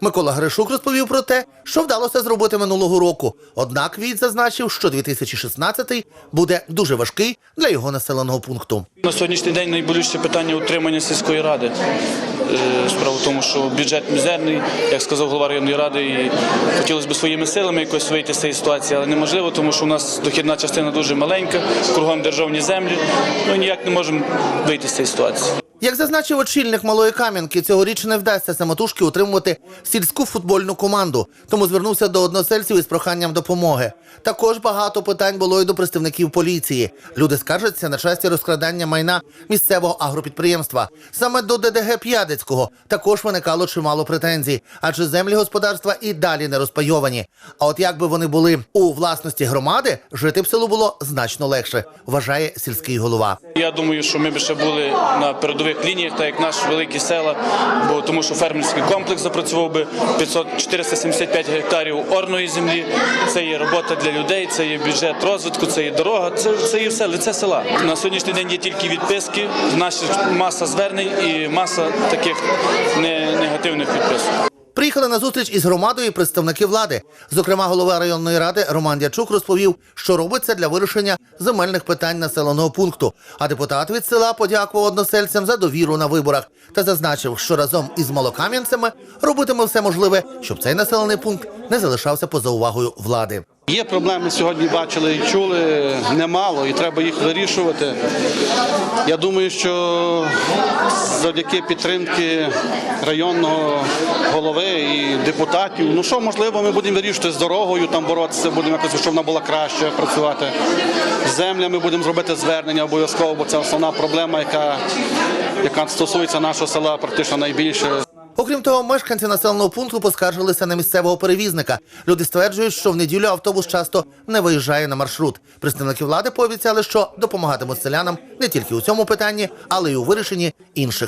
Микола Гришук розповів про те, що вдалося зробити минулого року. Однак Війт зазначив, що 2016 буде дуже важкий для його населеного пункту. На сьогоднішній день найболючіше питання утримання сільської ради. Е, Справа в тому, що бюджет мізерний, як сказав голова районної ради, і хотілося б своїми силами якось вийти з цієї ситуації, але неможливо, тому що у нас дохідна частина дуже маленька, кругом державні землі. Ну ніяк не можемо вийти з цієї ситуації. Як зазначив очільник малої кам'янки, цьогоріч не вдасться самотужки утримувати сільську футбольну команду, тому звернувся до односельців із проханням допомоги. Також багато питань було й до представників поліції. Люди скаржаться на часті розкрадання майна місцевого агропідприємства. Саме до ДДГ П'ядицького також виникало чимало претензій, адже землі господарства і далі не розпайовані. А от якби вони були у власності громади, жити б селу було значно легше, вважає сільський голова. Я думаю, що ми б ще були на передових лініях, так як наші великі села, бо тому що фермерський комплекс запрацював би 500 475 гектарів орної землі. Це є робота для людей, це є бюджет розвитку, це є дорога, це, це є все лице села. На сьогоднішній день є тільки відписки, нас маса звернень і маса таких не, негативних відписок. Приїхали на зустріч із громадою представники влади. Зокрема, голова районної ради Роман Дячук розповів, що робиться для вирішення земельних питань населеного пункту. А депутат від села подякував односельцям за довіру на виборах та зазначив, що разом із малокам'янцями робитиме все можливе, щоб цей населений пункт не залишався поза увагою влади. Є проблеми сьогодні бачили і чули немало, і треба їх вирішувати. Я думаю, що завдяки підтримки районного голови і депутатів, ну що можливо, ми будемо вирішувати з дорогою, там боротися, будемо якось, щоб вона була краще працювати. З землями будемо зробити звернення обов'язково, бо це основна проблема, яка, яка стосується нашого села практично найбільше. Окрім того, мешканці населеного пункту поскаржилися на місцевого перевізника. Люди стверджують, що в неділю автобус часто не виїжджає на маршрут. Представники влади пообіцяли, що допомагатимуть селянам не тільки у цьому питанні, але й у вирішенні інших